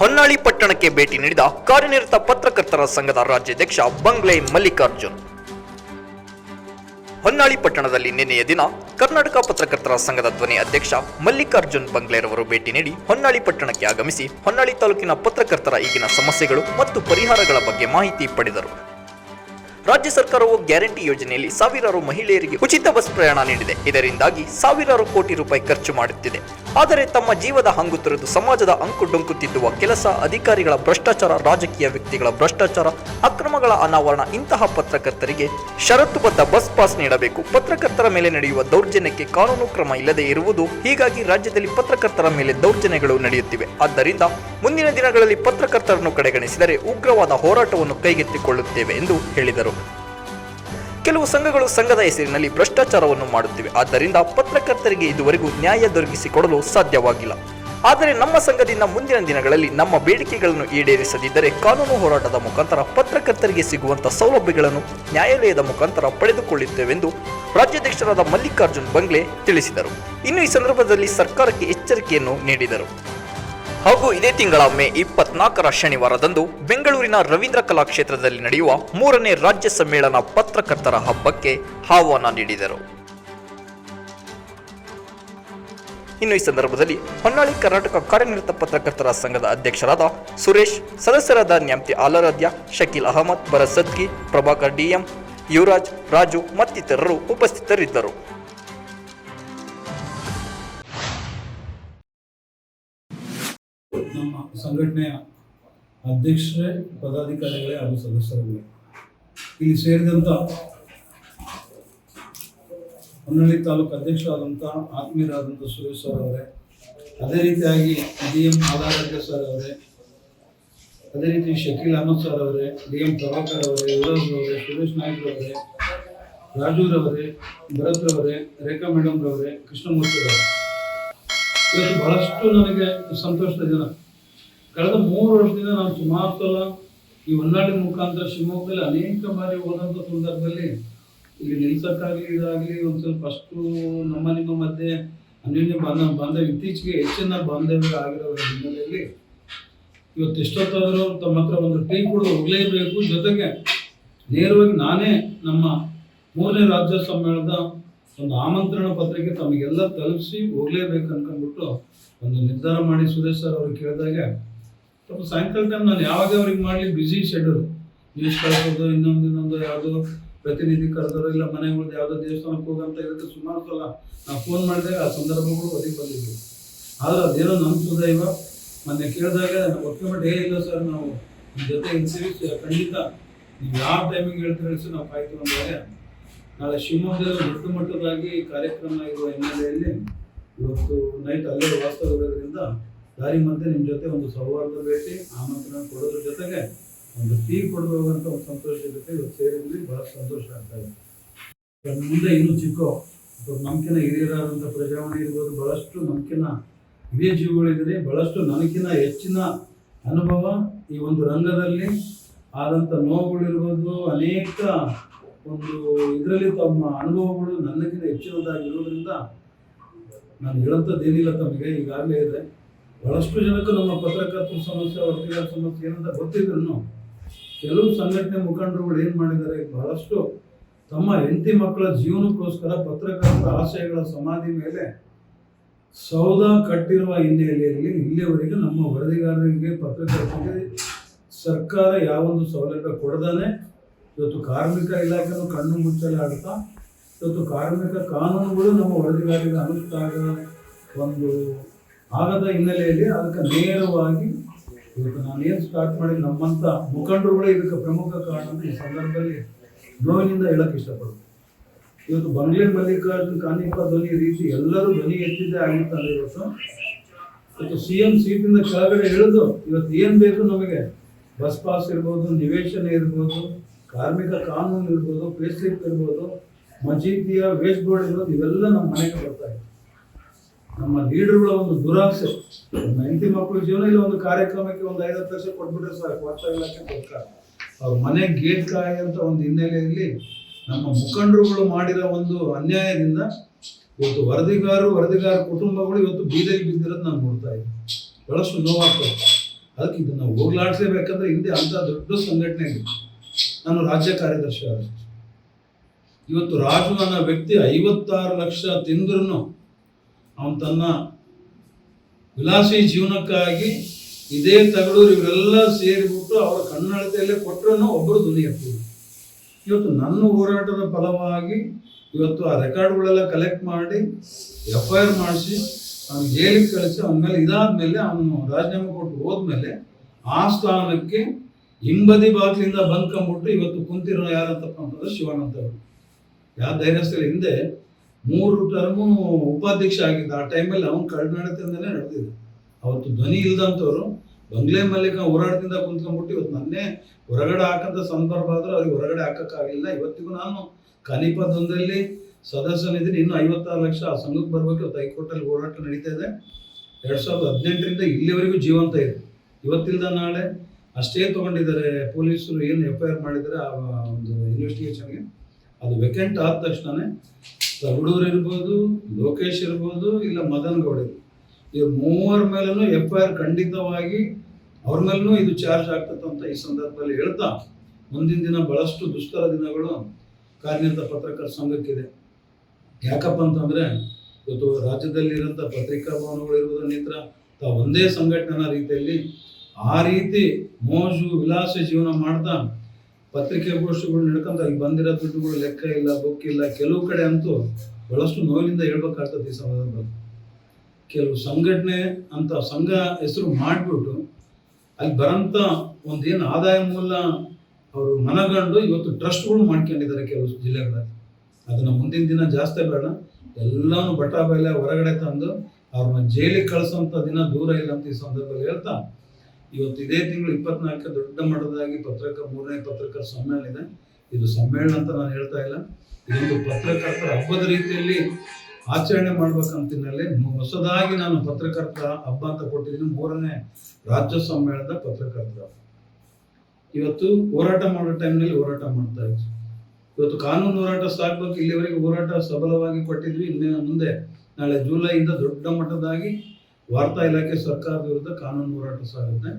ಹೊನ್ನಾಳಿ ಪಟ್ಟಣಕ್ಕೆ ಭೇಟಿ ನೀಡಿದ ಕಾರ್ಯನಿರತ ಪತ್ರಕರ್ತರ ಸಂಘದ ರಾಜ್ಯಾಧ್ಯಕ್ಷ ಬಂಗ್ಲೆ ಮಲ್ಲಿಕಾರ್ಜುನ್. ಹೊನ್ನಾಳಿ ಪಟ್ಟಣದಲ್ಲಿ ನಿನ್ನೆಯ ದಿನ ಕರ್ನಾಟಕ ಪತ್ರಕರ್ತರ ಸಂಘದ ಧ್ವನಿ ಅಧ್ಯಕ್ಷ ಮಲ್ಲಿಕಾರ್ಜುನ್ ಬಂಗ್ಲೆರವರು ಭೇಟಿ ನೀಡಿ ಹೊನ್ನಾಳಿ ಪಟ್ಟಣಕ್ಕೆ ಆಗಮಿಸಿ ಹೊನ್ನಾಳಿ ತಾಲೂಕಿನ ಪತ್ರಕರ್ತರ ಈಗಿನ ಸಮಸ್ಯೆಗಳು ಮತ್ತು ಪರಿಹಾರಗಳ ಬಗ್ಗೆ ಮಾಹಿತಿ ಪಡೆದರು. ರಾಜ್ಯ ಸರ್ಕಾರವು ಗ್ಯಾರಂಟಿ ಯೋಜನೆಯಲ್ಲಿ ಸಾವಿರಾರು ಮಹಿಳೆಯರಿಗೆ ಉಚಿತ ಬಸ್ ಪ್ರಯಾಣ ನೀಡಿದೆ. ಇದರಿಂದಾಗಿ ಸಾವಿರಾರು ಕೋಟಿ ರೂಪಾಯಿ ಖರ್ಚು ಮಾಡುತ್ತಿದೆ. ಆದರೆ ತಮ್ಮ ಜೀವದ ಹಂಗು ತೊರೆದು ಸಮಾಜದ ಅಂಕು ಡೊಂಕು ತಿದ್ದುವ ಕೆಲಸ ಅಧಿಕಾರಿಗಳ ಭ್ರಷ್ಟಾಚಾರ, ರಾಜಕೀಯ ವ್ಯಕ್ತಿಗಳ ಭ್ರಷ್ಟಾಚಾರ, ಅಕ್ರಮಗಳ ಅನಾವರಣ ಇಂತಹ ಪತ್ರಕರ್ತರಿಗೆ ಷರತ್ತುಬದ್ಧ ಬಸ್ ಪಾಸ್ ನೀಡಬೇಕು. ಪತ್ರಕರ್ತರ ಮೇಲೆ ನಡೆಯುವ ದೌರ್ಜನ್ಯಕ್ಕೆ ಕಾನೂನು ಕ್ರಮ ಇಲ್ಲದೆ ಇರುವುದು ಹೀಗಾಗಿ ರಾಜ್ಯದಲ್ಲಿ ಪತ್ರಕರ್ತರ ಮೇಲೆ ದೌರ್ಜನ್ಯಗಳು ನಡೆಯುತ್ತಿವೆ. ಆದ್ದರಿಂದ ಮುಂದಿನ ದಿನಗಳಲ್ಲಿ ಪತ್ರಕರ್ತರನ್ನು ಕಡೆಗಣಿಸಿದರೆ ಉಗ್ರವಾದ ಹೋರಾಟವನ್ನು ಕೈಗೆತ್ತಿಕೊಳ್ಳುತ್ತೇವೆ ಎಂದು ಹೇಳಿದರು. ಕೆಲವು ಸಂಘಗಳು ಸಂಘದ ಹೆಸರಿನಲ್ಲಿ ಭ್ರಷ್ಟಾಚಾರವನ್ನು ಮಾಡುತ್ತಿವೆ. ಆದ್ದರಿಂದ ಪತ್ರಕರ್ತರಿಗೆ ಇದುವರೆಗೂ ನ್ಯಾಯ ದೊರಕಿಸಿಕೊಡಲು ಸಾಧ್ಯವಾಗಿಲ್ಲ. ಆದರೆ ನಮ್ಮ ಸಂಘದಿಂದ ಮುಂದಿನ ದಿನಗಳಲ್ಲಿ ನಮ್ಮ ಬೇಡಿಕೆಗಳನ್ನು ಈಡೇರಿಸದಿದ್ದರೆ ಕಾನೂನು ಹೋರಾಟದ ಮುಖಾಂತರ ಪತ್ರಕರ್ತರಿಗೆ ಸಿಗುವಂತಹ ಸೌಲಭ್ಯಗಳನ್ನು ನ್ಯಾಯಾಲಯದ ಮುಖಾಂತರ ಪಡೆದುಕೊಳ್ಳುತ್ತೇವೆಂದು ರಾಜ್ಯಾಧ್ಯಕ್ಷರಾದ ಮಲ್ಲಿಕಾರ್ಜುನ್ ಬಂಗ್ಲೆ ತಿಳಿಸಿದರು. ಇನ್ನು ಈ ಸಂದರ್ಭದಲ್ಲಿ ಸರ್ಕಾರಕ್ಕೆ ಎಚ್ಚರಿಕೆಯನ್ನು ನೀಡಿದರು. ಹಾಗೂ ಇದೇ ತಿಂಗಳ ಮೇ ಇಪ್ಪತ್ನಾಲ್ಕರ ಶನಿವಾರದಂದು ಬೆಂಗಳೂರಿನ ರವೀಂದ್ರ ಕಲಾಕ್ಷೇತ್ರದಲ್ಲಿ ನಡೆಯುವ ಮೂರನೇ ರಾಜ್ಯ ಸಮ್ಮೇಳನ ಪತ್ರಕರ್ತರ ಹಬ್ಬಕ್ಕೆ ಆಹ್ವಾನ ನೀಡಿದರು. ಇನ್ನು ಈ ಸಂದರ್ಭದಲ್ಲಿ ಹೊನ್ನಾಳಿ ಕರ್ನಾಟಕ ಕಾರ್ಯನಿರತ ಪತ್ರಕರ್ತರ ಸಂಘದ ಅಧ್ಯಕ್ಷರಾದ ಸುರೇಶ್, ಸದಸ್ಯರಾದ ನ್ಯಾಮ್ತಿ ಆಲರಾಧ್ಯ, ಶಕೀಲ್ ಅಹಮದ್, ಭರತ್ ಸದ್ಕಿ ಪ್ರಭಾಕರ್ ಡಿಎಂ, ಯುವರಾಜ್, ರಾಜು ಮತ್ತಿತರರು ಉಪಸ್ಥಿತರಿದ್ದರು. ಸಂಘಟನೆಯ ಅಧ್ಯಕ್ಷರೇ, ಪದಾಧಿಕಾರಿಗಳೇ ಹಾಗೂ ಸದಸ್ಯರುಗಳೇ. ಇಲ್ಲಿ ಸೇರಿದಂಥ ಹೊನ್ನಳ್ಳಿ ತಾಲೂಕು ಅಧ್ಯಕ್ಷರಾದಂಥ ಆತ್ಮೀಯರಾದಂಥ ಸುರೇಶ್ ಸರ್ ಅವರೇ, ಅದೇ ರೀತಿಯಾಗಿ ಡಿ ಎಂ ಆಧಾರಾಧ್ಯ ಸರ್ ಅವರೇ, ಅದೇ ರೀತಿ ಶಕೀಲ್ ಅಹಮದ್ ಸರ್ ಅವರೇ, ಡಿ ಎಂ ಪ್ರಭಾಕರ್ ಅವರೇ, ಯುವರಾಜ್ ಅವರೇ, ಸುರೇಶ್ ನಾಯ್ಕ್ ಅವರೇ ರಾಜೂರವರೇ ಭರತ್ ಅವರೇ, ರೇಖಾ ಮೇಡಮ್ ರವರೇ ಕೃಷ್ಣಮೂರ್ತಿ ಅವರೇ. ಇವತ್ತು ಬಹಳಷ್ಟು ನನಗೆ ಸಂತೋಷದ ದಿನ. ಕಳೆದ ಮೂರು ವರ್ಷದಿಂದ ನಾವು ಸುಮಾರು ಸಲ ಈ ಹೊನ್ನಾಟಿನ ಮುಖಾಂತರ ಶಿವಮೊಗ್ಗದಲ್ಲಿ ಅನೇಕ ಬಾರಿ ಹೋದಂಥ ಸಂದರ್ಭದಲ್ಲಿ ಇಲ್ಲಿ ನಿಲ್ಸಕ್ಕಾಗಲಿ ಇದಾಗಲಿ ಒಂದು ಸ್ವಲ್ಪ ಅಷ್ಟು ನಮ್ಮ ನಿಮ್ಮ ಮಧ್ಯೆ ಅನ್ಯೋನ್ಯ ಬಾಂಧ ಬಾಂಧವ್ಯ ಇತ್ತೀಚೆಗೆ ಹೆಚ್ಚಿನ ಬಾಂಧವ್ಯ ಆಗಿರೋ ಹಿನ್ನೆಲೆಯಲ್ಲಿ ಇವತ್ತು ಎಷ್ಟೊತ್ತಾದರೂ ತಮ್ಮ ಹತ್ರ ಒಂದು ಟೀ ಕುಡಿದು ಹೋಗಲೇಬೇಕು ಜೊತೆಗೆ ನೇರವಾಗಿ ನಾನೇ ನಮ್ಮ ಮೂರನೇ ರಾಜ್ಯ ಸಮ್ಮೇಳನದ ಒಂದು ಆಮಂತ್ರಣ ಪತ್ರಿಕೆ ತಮಗೆಲ್ಲ ತಲುಪಿಸಿ ಹೋಗ್ಲೇಬೇಕು ಅನ್ಕೊಂಡ್ಬಿಟ್ಟು ಒಂದು ನಿರ್ಧಾರ ಮಾಡಿ ಸುರೇಶ್ ಸರ್ ಅವ್ರಿಗೆ ಕೇಳಿದಾಗ ಸ್ವಲ್ಪ ಸಾಯಂಕಾಲ ಟೈಮ್ ನಾನು ಯಾವಾಗ ಅವ್ರಿಗೆ ಮಾಡಲಿ ಬ್ಯುಸಿ ಶೆಡ್ಯೂಲ್ ನ್ಯೂಸ್ ಕಳಿಸೋದು, ಇನ್ನೊಂದು ಇನ್ನೊಂದು ಯಾವುದೋ ಪ್ರತಿನಿಧಿ ಕರೆದವರು ಇಲ್ಲ ಮನೆಗಳದ್ದು ಯಾವುದೋ ದೇವಸ್ಥಾನಕ್ಕೆ ಹೋಗಂತ ಇದಕ್ಕೆ ಸುಮಾರು ಸಲ ನಾವು ಫೋನ್ ಮಾಡಿದಾಗ ಆ ಸಂದರ್ಭಗಳು ಒದಗಿ ಬಂದಿದ್ವಿ. ಆದ್ರೆ ಅದೇನೋ ನಮ್ಮ ಸುದೈವ ಮೊನ್ನೆ ಕೇಳಿದಾಗ ಒಪ್ಕೊಂಡ್ಬಿಟ್ಟು ಏ ಇಲ್ಲ ಸರ್ ನಾವು ನಿಮ್ಮ ಜೊತೆ ಇರ್ತೀವಿ ಖಂಡಿತ ನೀವು ಯಾವ ಟೈಮಿಗೆ ಹೇಳ್ತೀರಿ ಸರ್ ನಾವು ಕಾಯ್ತು ಅಂದರೆ ನಾಳೆ ಶಿವಮೊಗ್ಗದಲ್ಲಿ ದೊಡ್ಡ ಮಟ್ಟದಾಗಿ ಕಾರ್ಯಕ್ರಮ ಇರುವ ಹಿನ್ನೆಲೆಯಲ್ಲಿ ಇವತ್ತು ನೈಟ್ ಅಲ್ಲೇ ವಾಸ್ತವ ಇರೋದ್ರಿಂದ ದಾರಿ ಮಧ್ಯೆ ನಿಮ್ಮ ಜೊತೆ ಒಂದು ಸೌಹಾರ್ದ ಭೇಟಿ, ಆಮಂತ್ರಣ ಕೊಡೋದ್ರ ಜೊತೆಗೆ ಒಂದು ಟೀ ಹೋಗುವಂಥ ಒಂದು ಸಂತೋಷ ಜೊತೆ ಇವತ್ತು ಸೇರಿದ್ವಿ, ಬಹಳ ಸಂತೋಷ ಆಗ್ತಾ ಇದೆ. ಮುಂದೆ ಇನ್ನೂ ಚಿಕ್ಕ ನಮ್ಕಿನ ಹಿರಿಯರಾದಂಥ ಪ್ರಜಾವಾಣಿ ಇರ್ಬೋದು, ಬಹಳಷ್ಟು ನಮ್ಕಿನ ಹಿರಿಯ ಜೀವಗಳಿದ್ರೆ ಬಹಳಷ್ಟು ನನಗಿನ ಹೆಚ್ಚಿನ ಅನುಭವ ಈ ಒಂದು ರಂಗದಲ್ಲಿ, ಆದಂಥ ನೋವುಗಳಿರ್ಬೋದು, ಅನೇಕ ಒಂದು ಇದರಲ್ಲಿ ತಮ್ಮ ಅನುಭವಗಳು ನನಗಿಂತ ಹೆಚ್ಚಿನದಾಗಿರೋದ್ರಿಂದ ನಾನು ಹೇಳೋಂಥದ್ದೇನಿಲ್ಲ ತಮಗೆ. ಈಗಾಗಲೇ ಇದೆ. ಬಹಳಷ್ಟು ಜನಕ್ಕೆ ನಮ್ಮ ಪತ್ರಕರ್ತರ ಸಮಸ್ಯೆ ವರದಿಗಾರ ಸಮಸ್ಯೆ ಏನಂತ ಗೊತ್ತಿದ್ರು ಕೆಲವು ಸಂಘಟನೆ ಮುಖಂಡರುಗಳು ಏನು ಮಾಡಿದ್ದಾರೆ, ಬಹಳಷ್ಟು ತಮ್ಮ ಹೆಂಡತಿ ಮಕ್ಕಳ ಜೀವನಕ್ಕೋಸ್ಕರ ಪತ್ರಕರ್ತರ ಆಶಯಗಳ ಸಮಾಧಿ ಮೇಲೆ ಸೌಧ ಕಟ್ಟಿರುವ ಹಿನ್ನೆಲೆಯಲ್ಲಿ ಇಲ್ಲಿಯವರೆಗೆ ನಮ್ಮ ವರದಿಗಾರರಿಗೆ, ಪತ್ರಕರ್ತರಿಗೆ ಸರ್ಕಾರ ಯಾವೊಂದು ಸೌಲಭ್ಯ ಕೊಡದಾನೆ. ಇವತ್ತು ಕಾರ್ಮಿಕ ಇಲಾಖೆನೂ ಕಣ್ಣು ಮುಚ್ಚಲೆ ಆಡ್ತಾ ಇವತ್ತು ಕಾರ್ಮಿಕ ಕಾನೂನುಗಳು ನಮ್ಮ ವರದಿಗಾರರಿಗೆ ಅನುಷ್ಠಾನ ಒಂದು ಆಗದ ಹಿನ್ನೆಲೆಯಲ್ಲಿ ಅದಕ್ಕೆ ನೇರವಾಗಿ ಇವತ್ತು ಏನು ಸ್ಟಾರ್ಟ್ ಮಾಡಿ ನಮ್ಮಂಥ ಮುಖಂಡರುಗಳೇ ಇದಕ್ಕೆ ಪ್ರಮುಖ ಕಾರಣ ಈ ಸಂದರ್ಭದಲ್ಲಿ ನೋವಿನಿಂದ ಹೇಳಕ್ಕೆ ಇಷ್ಟಪಡ್ತೀನಿ ಇವತ್ತು ಬಂಗ್ಲೆ ಮಲ್ಲಿಕಾರ್ಜುನ್ ಕಾನಿಪ ಧ್ವನಿ ರೀತಿ ಎಲ್ಲರೂ ಧ್ವನಿ ಎತ್ತಿದ್ದೇ ಆಗಿತ್ತಲ್ಲ ಇವತ್ತು ಇವತ್ತು ಸಿ ಎಂ ಸೀಟಿಂದ ಕೆಳಗಡೆ ಇಳಿದು ಇವತ್ತು ಏನು ಬೇಕು ನಮಗೆ? ಬಸ್ ಪಾಸ್ ಇರ್ಬೋದು, ನಿವೇಶನ ಇರ್ಬೋದು, ಕಾರ್ಮಿಕ ಕಾನೂನು ಇರ್ಬೋದು ಪೇ ಸ್ಲಿಪ್ ಇರ್ಬೋದು, ಮಜೀದಿಯ ವೇಸ್ಟ್ ಬೋರ್ಡ್ ಇರ್ಬೋದು, ಇವೆಲ್ಲ ನಮ್ಮ ಮನೆಗೆ ಬರ್ತಾ ಇದೆ ನಮ್ಮ ಲೀಡರ್ಗಳ ಒಂದು ದುರಾಸೆ. ನಮ್ಮ ಹೆಂಡತಿ ಮಕ್ಕಳ ಜೀವನ ಇಲ್ಲ, ಒಂದು ಕಾರ್ಯಕ್ರಮಕ್ಕೆ ಒಂದು ಐವತ್ತು ಲಕ್ಷ ಕೊಟ್ಬಿಟ್ರೆ ಸಾಕು. ವಾರ್ತ ಇಲಾಖೆ ಕೊಡ್ತಾರೆ ಅವ್ರ ಮನೆ ಗೇಟ್ ಕಾಯಿ ಅಂತ ಒಂದು ಹಿನ್ನೆಲೆಯಲ್ಲಿ ನಮ್ಮ ಮುಖಂಡರುಗಳು ಮಾಡಿರೋ ಒಂದು ಅನ್ಯಾಯದಿಂದ ಇವತ್ತು ವರದಿಗಾರರು, ವರದಿಗಾರ ಕುಟುಂಬಗಳು ಇವತ್ತು ಬೀದಿಗೆ ಬಿದ್ದಿರೋದು ನಾನು ನೋಡ್ತಾ ಇದ್ದೀನಿ. ಬಹಳಷ್ಟು ನೋವಾಗ್ತದೆ ಅದಕ್ಕೆ ಇದನ್ನ ಹೋಗ್ಲಾಡಿಸಬೇಕಂದ್ರೆ ಹಿಂದೆ ಅಂತ ದೊಡ್ಡ ಸಂಘಟನೆ ಇದೆ. ನಾನು ರಾಜ್ಯ ಕಾರ್ಯದರ್ಶಿ ಇವತ್ತು ರಾಜು ಅನ್ನೋ ವ್ಯಕ್ತಿ ಐವತ್ತಾರು ಲಕ್ಷ ತಿಂದ್ರೂ ಅವನು ತನ್ನ ವಿಲಾಸಿ ಜೀವನಕ್ಕಾಗಿ ಇದೇ ತಗಡೂರು ಇವೆಲ್ಲ ಸೇರಿಬಿಟ್ಟು ಅವರ ಕನ್ನಡತೆಯಲ್ಲೇ ಕೊಟ್ಟರನ್ನು ಒಬ್ಬರು ಧ್ವನಿ ಎತ್ತಿದ್ರು ಇವತ್ತು ನನ್ನ ಹೋರಾಟದ ಫಲವಾಗಿ ಇವತ್ತು ಆ ರೆಕಾರ್ಡ್ಗಳೆಲ್ಲ ಕಲೆಕ್ಟ್ ಮಾಡಿ ಎಫ್ ಐ ಆರ್ ಮಾಡಿಸಿ ಅವ್ನು ಜೈಲಿಗೆ ಕಳಿಸಿ, ಅವನ ಮೇಲೆ ಇದಾದ್ಮೇಲೆ ಅವನು ರಾಜೀನಾಮೆ ಕೊಟ್ಟು ಹೋದ್ಮೇಲೆ ಆ ಸ್ಥಾನಕ್ಕೆ ಹಿಂಬದಿ ಬಾಗಿಲಿಂದ ಬಂದ್ಕೊಂಡ್ಬಿಟ್ಟು ಇವತ್ತು ಕುಂತಿರೋ ಯಾರಂತಪ್ಪ ಅಂತಂದ್ರೆ ಶಿವಾನಂದ ಅವರು. ಯಾವ ಧೈರ್ಯಸ್ಥಳ ಹಿಂದೆ ಮೂರು ಟರ್ಮು ಉಪಾಧ್ಯಕ್ಷ ಆಗಿದ್ದ ಆ ಟೈಮಲ್ಲಿ ಅವನು ಕರ್ನಾಟಕದಿಂದಲೇ ನಡೆದಿದೆ. ಅವತ್ತು ಧ್ವನಿ ಇಲ್ದಂಥವ್ರು ಬಂಗ್ಲೆ ಮಲ್ಲಿಕ ಹೋರಾಟದಿಂದ ಕುಂತ್ಕೊಂಡ್ಬಿಟ್ಟು ಇವತ್ತು ನನ್ನೇ ಹೊರಗಡೆ ಹಾಕಂತ ಸಂದರ್ಭ ಆದರೂ ಅವ್ರಿಗೆ ಹೊರಗಡೆ ಹಾಕಕ್ಕಾಗಲಿಲ್ಲ. ಇವತ್ತಿಗೂ ನಾನು ಕನಿಪದೊಂದರಲ್ಲಿ ಸದಸ್ಯನಿದ್ದೀನಿ. ಇನ್ನೂ ಐವತ್ತಾರು ಲಕ್ಷ ಆ ಸಂಘಕ್ಕೆ ಬರ್ಬೇಕು. ಇವತ್ತು ಹೈಕೋರ್ಟಲ್ಲಿ ಹೋರಾಟ ನಡೀತಾ ಇದೆ. ಎರಡು ಸಾವಿರದ ಹದಿನೆಂಟರಿಂದ ಇಲ್ಲಿವರೆಗೂ ಜೀವಂತ ಇದೆ. ಇವತ್ತಿಲ್ದ ನಾಳೆ ಅಷ್ಟೇ ತೊಗೊಂಡಿದ್ದಾರೆ. ಪೊಲೀಸರು ಏನು ಎಫ್ ಐ ಆರ್ ಮಾಡಿದ್ದಾರೆ ಆ ಒಂದು ಇನ್ವೆಸ್ಟಿಗೇಷನ್ಗೆ ಅದು ವೆಕೆಂಟ್ ಆದ ತಕ್ಷಣನೇ ತಗಡೂರು ಇರ್ಬೋದು, ಲೋಕೇಶ್ ಇರ್ಬೋದು, ಇಲ್ಲ ಮದನ್ ಗೌಡ ಈ ಮೂವರ ಮೇಲೂ ಎಫ್ ಐ ಆರ್ ಖಂಡಿತವಾಗಿ ಅವ್ರ ಮೇಲೂ ಇದು ಚಾರ್ಜ್ ಆಗ್ತದೆ ಅಂತ ಈ ಸಂದರ್ಭದಲ್ಲಿ ಹೇಳ್ತಾ, ಮುಂದಿನ ದಿನ ಬಹಳಷ್ಟು ದುಷ್ಕರ ದಿನಗಳು ಕಾರ್ಯನಿರತ ಪತ್ರಕರ್ತರ ಸಂಘಕ್ಕಿದೆ. ಯಾಕಪ್ಪ ಅಂತಂದ್ರೆ, ಇವತ್ತು ರಾಜ್ಯದಲ್ಲಿರೋಂಥ ಪತ್ರಿಕಾ ಭವನಗಳು ಇರುವುದನ್ನಿತ್ರ ತಾವು ಒಂದೇ ಸಂಘಟನಾ ರೀತಿಯಲ್ಲಿ ಆ ರೀತಿ ಮೋಜು ವಿಲಾಸ ಜೀವನ ಮಾಡ್ತಾ ಪತ್ರಿಕೆ ಗೋಷ್ಠಿಗಳು ನಡ್ಕೊಂತ ಇಲ್ಲಿ ಬಂದಿರೋ ದುಡ್ಡುಗಳು ಲೆಕ್ಕ ಇಲ್ಲ ಬುಕ್ ಇಲ್ಲ, ಕೆಲವು ಕಡೆ ಅಂತೂ ಬಹಳಷ್ಟು ನೋವಿನಿಂದ ಹೇಳ್ಬೇಕಾಗ್ತದೆ ಈ ಸಂದರ್ಭದಲ್ಲಿ. ಕೆಲವು ಸಂಘಟನೆ ಅಂತ ಸಂಘ ಹೆಸರು ಮಾಡಿಬಿಟ್ಟು ಅಲ್ಲಿ ಬರಂತ ಒಂದೇನು ಆದಾಯ ಮೂಲ ಅವರು ಮನಗಂಡು ಇವತ್ತು ಟ್ರಸ್ಟ್ಗಳು ಮಾಡ್ಕೊಂಡಿದ್ದಾರೆ ಕೆಲವು ಜಿಲ್ಲೆಗಳಲ್ಲಿ. ಅದನ್ನ ಮುಂದಿನ ದಿನ ಜಾಸ್ತಿ ಬೇಡ. ಎಲ್ಲಾನು ಬಟ್ಟ ಬಯಲ ಹೊರಗಡೆ ತಂದು ಅವ್ರನ್ನ ಜೈಲಿಗೆ ಕಳಿಸೋಂಥ ದಿನ ದೂರ ಇಲ್ಲ ಅಂತ ಈ ಸಂದರ್ಭದಲ್ಲಿ ಹೇಳ್ತಾ ಇವತ್ತು ಇದೇ ತಿಂಗಳು ಇಪ್ಪತ್ನಾಲ್ಕು ದೊಡ್ಡ ಮಟ್ಟದಾಗಿ ಪತ್ರಕ, ಮೂರನೇ ಪತ್ರಕರ್ತರ ಸಮ್ಮೇಳನ ಇದೆ ಇದು ಸಮ್ಮೇಳನ ಅಂತ ನಾನು ಹೇಳ್ತಾ ಇಲ್ಲ. ಇದೊಂದು ಪತ್ರಕರ್ತರ ಹಬ್ಬದ ರೀತಿಯಲ್ಲಿ ಆಚರಣೆ ಮಾಡ್ಬೇಕಂತಿನಲ್ಲಿ ಹೊಸದಾಗಿ ನಾನು ಪತ್ರಕರ್ತರ ಹಬ್ಬ ಅಂತ ಕೊಟ್ಟಿದ್ದೀನಿ. ಮೂರನೇ ರಾಜ್ಯ ಸಮ್ಮೇಳನದ ಪತ್ರಕರ್ತರ ಇವತ್ತು ಹೋರಾಟ ಮಾಡೋ ಟೈಮ್ನಲ್ಲಿ ಹೋರಾಟ ಮಾಡ್ತಾ ಇದ್ವಿ. ಇವತ್ತು ಕಾನೂನು ಹೋರಾಟ ಸಾಕ್ಬೇಕು. ಇಲ್ಲಿವರೆಗೆ ಹೋರಾಟ ಸಬಲವಾಗಿ ಕೊಟ್ಟಿದ್ವಿ. ಇನ್ನೇನು ಮುಂದೆ ನಾಳೆ ಜುಲೈಯಿಂದ ದೊಡ್ಡ ಮಟ್ಟದಾಗಿ ವಾರ್ತಾ ಇಲಾಖೆ ಸರ್ಕಾರದ ವಿರುದ್ಧ ಕಾನೂನು ಹೋರಾಟ ಸಾಗುತ್ತೆ.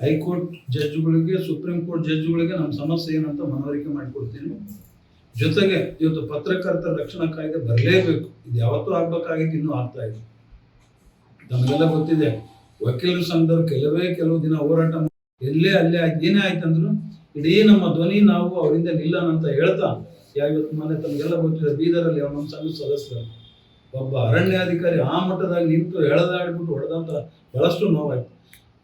ಹೈಕೋರ್ಟ್ ಜಡ್ಜ್ಗಳಿಗೆ, ಸುಪ್ರೀಂ ಕೋರ್ಟ್ ಜಡ್ಜ್ಗಳಿಗೆ ನಮ್ಮ ಸಮಸ್ಯೆ ಏನಂತ ಮನವರಿಕೆ ಮಾಡಿಕೊಡ್ತೀನಿ. ಜೊತೆಗೆ ಇವತ್ತು ಪತ್ರಕರ್ತರ ರಕ್ಷಣಾ ಕಾಯ್ದೆ ಬರಲೇಬೇಕು. ಇದು ಯಾವತ್ತೂ ಆಗ್ಬೇಕಾಗಿತ್ತು, ಇನ್ನೂ ಆಗ್ತಾ ಇದೆ ನಮಗೆಲ್ಲ ಗೊತ್ತಿದೆ, ವಕೀಲರ ಸಂಘದವ್ರು ಕೆಲವೇ ಕೆಲವು ದಿನ ಹೋರಾಟ ಎಲ್ಲೇ ಅಲ್ಲೇ ಏನೇ ಆಯ್ತಂದ್ರು ಇಡೀ ನಮ್ಮ ಧ್ವನಿ ನಾವು ಅವರಿಂದ ನಿಲ್ಲೋಣ ಅಂತ ಹೇಳ್ತಾ, ಯಾವ ಇವತ್ತು ಮನೆ ತಮಗೆಲ್ಲ ಗೊತ್ತಿದೆ, ಬೀದರಲ್ಲಿ ಅವನೊಂದು ಸಂಘ ಸದಸ್ಯರು. ಒಬ್ಬ ಅರಣ್ಯಾಧಿಕಾರಿ ಆ ಮಟ್ಟದಾಗ ನಿಂತು ಎಳೆದಾಡ್ಬಿಟ್ಟು ಹೊಡೆದಂತ ಬಹಳಷ್ಟು ನೋವಾಯ್ತು.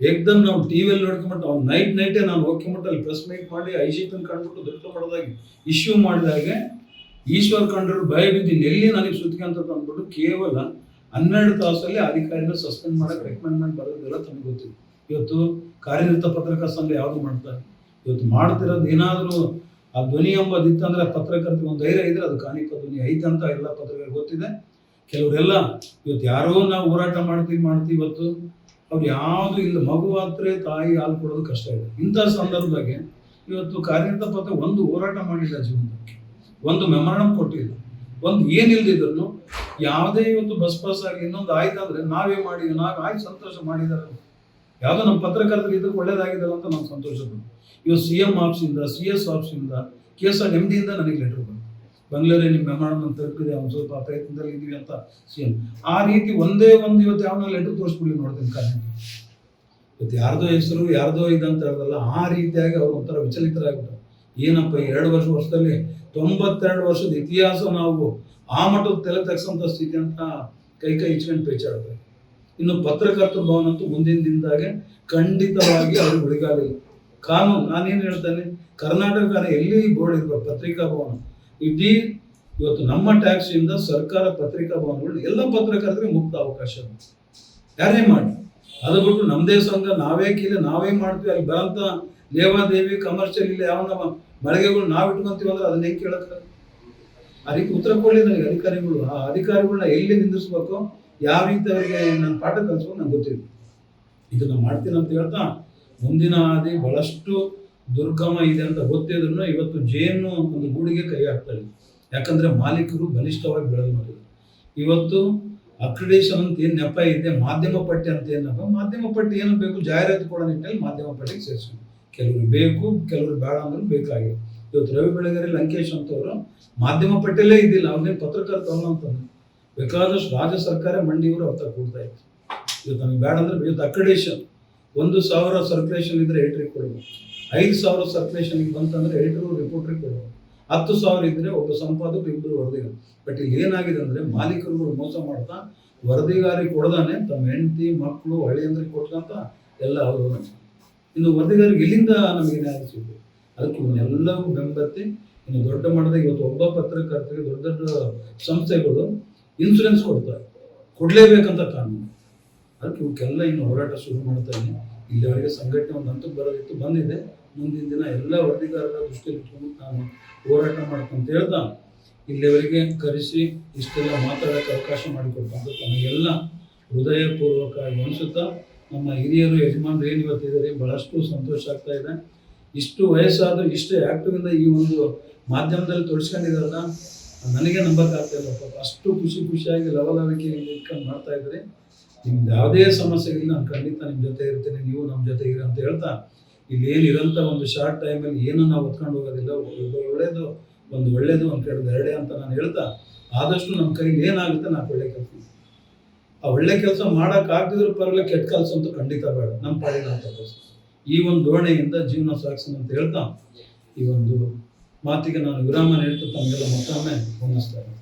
ಏಕ್ದಮ್ ನಾವು ಟಿವಿಯಲ್ಲಿ ನೋಡ್ಕೊಂಬಿಟ್ಟು ಅವ್ನು ನೈಟ್ ನೈಟೇ ನಾನು ಓಕೆ ಮಟ್ಟಲ್ಲಿ ಪ್ರೆಸ್ ಮೀಟ್ ಮಾಡಿ ಐಶಿತನ್ ಕಂಡುಬಿಟ್ಟು ದೊಡ್ಡ ಹೊಡೆದಾಗಿ ಇಶ್ಯೂ ಮಾಡಿದಾಗೆ ಈಶ್ವರ್ ಕಂಡ್ರು ಭಯ ಬಿದ್ದೀನಿ ಎಲ್ಲಿ ನನಗೆ ಸುತ್ಕೊಂತ ಅಂದ್ಬಿಟ್ಟು ಕೇವಲ ಹನ್ನೆರಡು ತಾಸಲ್ಲಿ ಅಧಿಕಾರಿನ ಸಸ್ಪೆಂಡ್ ಮಾಡಕ್ಕೆ ರೆಕಮೆಂಡ್ಮೆಂಟ್ ಬರೋದಿಲ್ಲ ತಮಗೆ ಗೊತ್ತಿಲ್ಲ ಇವತ್ತು ಕಾರ್ಯನಿರತ ಪತ್ರಕರ್ತ ಸಂಘ ಯಾವುದು ಮಾಡ್ತಾರೆ ಇವತ್ತು ಮಾಡ್ತಿರೋದು ಏನಾದರೂ ಆ ಧ್ವನಿ ಎಂಬುದಿತ್ತಂದ್ರೆ ಪತ್ರಕರ್ತರಿಗೆ ಒಂದು ಧೈರ್ಯ ಇದ್ರೆ ಅದು ಕಾಣಿಕ ಧ್ವನಿ ಐತಂತ ಎಲ್ಲ ಪತ್ರಕರ್ತರಿಗೆ ಗೊತ್ತಿದೆ. ಕೆಲವರೆಲ್ಲ ಇವತ್ತು ಯಾರೋ ನಾವು ಹೋರಾಟ ಮಾಡ್ತೀವಿ ಮಾಡ್ತೀವಿ ಇವತ್ತು, ಅವ್ರು ಯಾವುದು ಇಲ್ಲ, ಮಗು ಆದ್ರೆ ತಾಯಿ ಹಾಲು ಕೊಡೋದು ಕಷ್ಟ ಇದೆ. ಇಂಥ ಸಂದರ್ಭದಾಗೆ ಇವತ್ತು ಕಾರ್ಯನಿರತ ಪತ್ರ ಒಂದು ಹೋರಾಟ ಮಾಡಿಲ್ಲ ಜೀವನಕ್ಕೆ ಒಂದು ಮೆಮೊರಂ ಕೊಟ್ಟಿಲ್ಲ. ಒಂದು ಏನಿಲ್ದಿದ್ರು ಯಾವುದೇ ಇವತ್ತು ಬಸ್ ಪಾಸ್ ಆಗಿ ಇನ್ನೊಂದು ಆಯ್ತಂದ್ರೆ ನಾವೇ ಮಾಡಿದ್ವಿ, ನಾವು ಆಯ್ತು, ಸಂತೋಷ ಮಾಡಿದ್ದಾರೆ. ಯಾವುದೋ ನಮ್ಮ ಪತ್ರಕರ್ತರು ಇದಕ್ಕೆ ಒಳ್ಳೇದಾಗಿದೆಲ್ಲ ಅಂತ ನಾನು ಸಂತೋಷ ಇವತ್ತು ಸಿ ಎಂ ಆಫೀಸಿಂದ, ಸಿ ಎಸ್ ಆಫೀಸಿಂದ, ಕೆ ಎಸ್ ಆರ್ ಎಂ ಡಿಯಿಂದ ನನಗೆ ಲೆಟರ್ ಬಂತು ಬಂಗ್ಳೂರೇ ನಿಮ್ಮ ಮೆಮೊರಂ ತಲುಪಿದೆ, ಅವ್ನು ಸ್ವಲ್ಪ ಪ್ರಯತ್ನದಲ್ಲಿ ಇದೀವಿ ಅಂತ ಸಿ ಆ ರೀತಿ ಒಂದೇ ಒಂದು ಇವತ್ತು ಯಾವನ ಲೆಟರ್ ತೋರಿಸ್ಬಿಡ್ಲಿ ನೋಡ್ತೀನಿ ಕಾರ್ಯ ಇವತ್ತು ಯಾರ್ದೋ ಹೆಸರು, ಯಾರ್ದೋ ಇದಂತ ಹೇಳೋದಲ್ಲ, ಆ ರೀತಿಯಾಗಿ ಅವ್ರು ಒಂಥರ ವಿಚಲಿತರಾಗ್ಬಿಟ್ಟು ಏನಪ್ಪ ಎರಡು ವರ್ಷ ವರ್ಷದಲ್ಲಿ ತೊಂಬತ್ತೆರಡು ವರ್ಷದ ಇತಿಹಾಸ ನಾವು ಆ ಮಟ್ಟದ ತಲೆ ತಗ್ಸೋಂಥ ಸ್ಥಿತಿ ಅಂತ ಕೈ ಕೈ ಇಚ್ಕೊಂಡು ಪೇಚಾಡ್ತಾರೆ ಇನ್ನು ಪತ್ರಕರ್ತರ ಭವನ ಅಂತೂ ಮುಂದಿನ ದಿನದಾಗೆ ಖಂಡಿತವಾಗಿ ಅವ್ರಿಗೆ ಉಳಿಗಾಲಿಲ್ಲ. ಕಾನೂನು, ನಾನೇನು ಹೇಳ್ತೇನೆ, ಕರ್ನಾಟಕ ಎಲ್ಲಿ ಬೋರ್ಡ್ ಇರ್ಬೇಕು, ಪತ್ರಿಕಾ ಭವನ? ಇಡೀ ಇವತ್ತು ನಮ್ಮ ಟ್ಯಾಕ್ಸ್ ಇಂದ ಸರ್ಕಾರ ಪತ್ರಿಕಾ ಭವನಗಳು ಎಲ್ಲ ಪತ್ರಕರ್ತರಿಗೆ ಮುಕ್ತ ಅವಕಾಶ. ಯಾರೇ ಮಾಡಿ. ಅದು ಬಿಟ್ಟು ನಮ್ಮದೇ ಸಂಘ, ನಾವೇ ಕೀಲೆ, ನಾವೇ ಮಾಡ್ತೀವಿ. ಅಲ್ಲಿ ಬರಂತ ಲೇವಾದೇವಿ ಕಮರ್ಷಿಯಲ್ ಇಲ್ಲ ಯಾವ ನಮ್ಮ ಮಳಿಗೆಗಳು ನಾವು ಇಟ್ಕೊಂತೀವಿ ಅಂದ್ರೆ ಅದನ್ನ ಹೆಂಗೆ ಕೇಳಕ್ಕೆ ಅದಕ್ಕೆ ಉತ್ತರ ಕೊಡಲಿ ಅಧಿಕಾರಿಗಳು. ಆ ಅಧಿಕಾರಿಗಳನ್ನ ಎಲ್ಲಿ ನಿಂದಿಸ್ಬೇಕು ಯಾವ ರೀತಿ ಅವರಿಗೆ ನನ್ನ ಪಾಠ ಕಲಿಸ್ಬೇಕು ನಂಗೆ ಗೊತ್ತಿಲ್ಲ. ಇದನ್ನ ಮಾಡ್ತೀನಿ ಅಂತ ಹೇಳ್ತಾ ಮುಂದಿನ ಹಾದಿ ಬಹಳಷ್ಟು ದುರ್ಗಮ ಇದೆ ಅಂತ ಗೊತ್ತಿದ್ರು ಇವತ್ತು ಜೇನು ಒಂದು ಗೂಡಿಗೆ ಕೈ ಹಾಕ್ತಾ ಇದೆ ಯಾಕಂದ್ರೆ ಮಾಲೀಕರು ಬಲಿಷ್ಠವಾಗಿ ಬೆಳೆದು ಮಾಡಿದ್ರು ಇವತ್ತು ಅಕ್ರಿಡೇಷನ್ ಅಂತ ಏನು ನೆಪ ಇದೆ, ಮಾಧ್ಯಮ ಪಟ್ಟಿ ಅಂತ ಏನು ನೆಪ, ಮಾಧ್ಯಮ ಪಟ್ಟಿ ಏನು ಬೇಕು, ಜಾಹೀರಾತು ಕೊಡೋ ನಿಟ್ಟಿನಲ್ಲಿ ಮಾಧ್ಯಮ ಪಟ್ಟಿಗೆ ಸೇರಿಸ್ಕೊಂಡು ಕೆಲವರು ಬೇಕು ಕೆಲವರು ಬೇಡ ಅಂದ್ರೆ ಬೇಕಾಗಿದೆ. ಇವತ್ತು ರವಿ ಬೆಳಗೆರೆ ಲಂಕೇಶ್ ಅಂತವರು ಮಾಧ್ಯಮ ಪಟ್ಟಿಯಲ್ಲೇ ಇದ್ದಿಲ್ಲ ಅವನೇನು ಪತ್ರಕರ್ತ ಅಂತಂದ್ರೆ ಬೇಕಾದಷ್ಟು ರಾಜ್ಯ ಸರ್ಕಾರ ಮಂಡಿಯವರು ಅವ್ರ ಕೊಡ್ತಾ ಇತ್ತು ಇವತ್ತು ನಮಗೆ ಬೇಡ ಅಂದ್ರೆ ಇವತ್ತು ಅಕ್ರಿಡೇಷನ್. ಒಂದು ಸಾವಿರ ಸರ್ಕ್ಯುಲೇಷನ್ ಇದ್ರೆ ಎಂಟ್ರಿ ಕೊಡ್ಬೇಕು. ಐದು ಸಾವಿರ ಸರ್ಕ್ಯುಲೇಷನ್ಗೆ ಬಂತಂದ್ರೆ ಎಡಿಟರ್ ರಿಪೋರ್ಟ್ರಿಗೆ ಕೊಡೋದು ಹತ್ತು ಸಾವಿರ ಇದ್ರೆ ಒಬ್ಬ ಸಂಪಾದಕ ಇಬ್ಬರು ವರದಿಗಾರ ಬಟ್ ಇಲ್ಲಿ ಏನಾಗಿದೆ ಅಂದ್ರೆ ಮಾಲೀಕರುಗಳು ಮೋಸ ಮಾಡ್ತಾ, ವರದಿಗಾರಿ ಕೊಡ್ದಾನೆ, ತಮ್ಮ ಹೆಂಡತಿ ಮಕ್ಕಳು ಹಳ್ಳಿಯಂದ್ರಿಗೆ ಕೊಟ್ಕಂತ ಎಲ್ಲ ಅವರು ಇನ್ನು ವರದಿಗಾರಿಗೆ ಇಲ್ಲಿಂದ ನಮಗೆ ನ್ಯಾಯ ಸಿಗ್ಬೇಕು ಅದಕ್ಕೆ ಇವನ್ನೆಲ್ಲವೂ ಬೆಂಬತ್ತಿ, ಇನ್ನು ದೊಡ್ಡ ಮಟ್ಟದ ಇವತ್ತು ಒಬ್ಬ ಪತ್ರಕರ್ತರಿಗೆ ದೊಡ್ಡ ದೊಡ್ಡ ಸಂಸ್ಥೆಗಳು ಇನ್ಸೂರೆನ್ಸ್ ಕೊಡ್ತಾರೆ ಕೊಡಲೇಬೇಕಂತ ಕಾನೂನು. ಅದಕ್ಕೆ ಇವಕ್ಕೆಲ್ಲ ಇನ್ನು ಹೋರಾಟ ಶುರು ಮಾಡ್ತಾ ಇಲ್ಲಿವರೆಗೆ ಸಂಘಟನೆ ಒಂದು ಹಂತಕ್ಕೆ ಬರೋದಿತ್ತು, ಬಂದಿದೆ. ಮುಂದಿನ ದಿನ ಎಲ್ಲ ವರದಿಗಾರರ ದೃಷ್ಟಿಯಲ್ಲಿ ಇಟ್ಕೊಂಡು ನಾನು ಹೋರಾಟ ಮಾಡ್ಕೊಂತ ಹೇಳ್ದ ಇಲ್ಲಿವರೆಗೆ ಕರೆಸಿ ಇಷ್ಟೆಲ್ಲ ಮಾತಾಡೋಕ್ಕೆ ಅವಕಾಶ ಮಾಡಿಕೊಟ್ಟಂತ ತಮಗೆಲ್ಲ ಹೃದಯಪೂರ್ವಕವಾಗಿ ಅನಿಸುತ್ತಾ, ನಮ್ಮ ಹಿರಿಯರು, ಯಜಮಾನರು ಏನು ಇವತ್ತಿದ್ದಾರೆ, ಬಹಳಷ್ಟು ಸಂತೋಷ ಆಗ್ತಾ ಇದೆ. ಇಷ್ಟು ವಯಸ್ಸಾದರೂ ಇಷ್ಟು ಆ್ಯಕ್ಟಿವಿಂದ ಈ ಒಂದು ಮಾಧ್ಯಮದಲ್ಲಿ ತೋರಿಸ್ಕೊಂಡಿದಾರಲ್ಲ ನನಗೆ ನಂಬಕ್ಕಾಗ್ತಾ ಇಲ್ಲ. ಅಷ್ಟು ಖುಷಿ ಖುಷಿಯಾಗಿ ಲವಲವಿಕೆ ಇಟ್ಕೊಂಡು ಮಾಡ್ತಾ ಇದ್ರೆ ನಿಮ್ದು ಯಾವುದೇ ಸಮಸ್ಯೆ ಇಲ್ಲ ನಾನು ಖಂಡಿತ ನಿಮ್ಮ ಜೊತೆ ಇರ್ತೇನೆ, ನೀವು ನಮ್ಮ ಜೊತೆ ಇರಿ ಅಂತ ಹೇಳ್ತಾ ಇಲ್ಲಿ ಒಂದು ಶಾರ್ಟ್ ಟೈಮಲ್ಲಿ ಏನು ನಾವು ಹೊತ್ಕೊಂಡು ಹೋಗೋದಿಲ್ಲ. ಒಳ್ಳೇದು, ಒಂದು ಒಳ್ಳೇದು ಒಂದು ಕೆಟ್ಟದ್ದು ಎರಡೇ ಅಂತ ನಾನು ಹೇಳ್ತಾ, ಆದಷ್ಟು ನಮ್ಮ ಕೈಗೆ ಏನಾಗುತ್ತೆ ನಾವು ಒಳ್ಳೆ ಕೆಲಸ. ಆ ಒಳ್ಳೆ ಕೆಲಸ ಮಾಡೋಕ್ಕಾಗದಿದ್ರು ಪರವಾಗಿಲ್ಲ, ಕೆಟ್ಟ ಕೆಲಸ ಅಂತೂ ಖಂಡಿತ ಬೇಡ. ನಮ್ಮ ಪಾಡಿನ ಅಂತ ತಪ್ಪಿಸ್ತೀವಿ. ಈ ಒಂದು ಧೋರಣೆಯಿಂದ ಜೀವನ ಸಾಗಿಸೋಣ ಅಂತ ಹೇಳ್ತಾ, ಈ ಒಂದು ಮಾತಿಗೆ ನಾನು ವಿರಾಮ ನೀಡ್ತಾ ತಮಗೆಲ್ಲ ಮತ್ತೊಮ್ಮೆ ಇದ್ದೀನಿ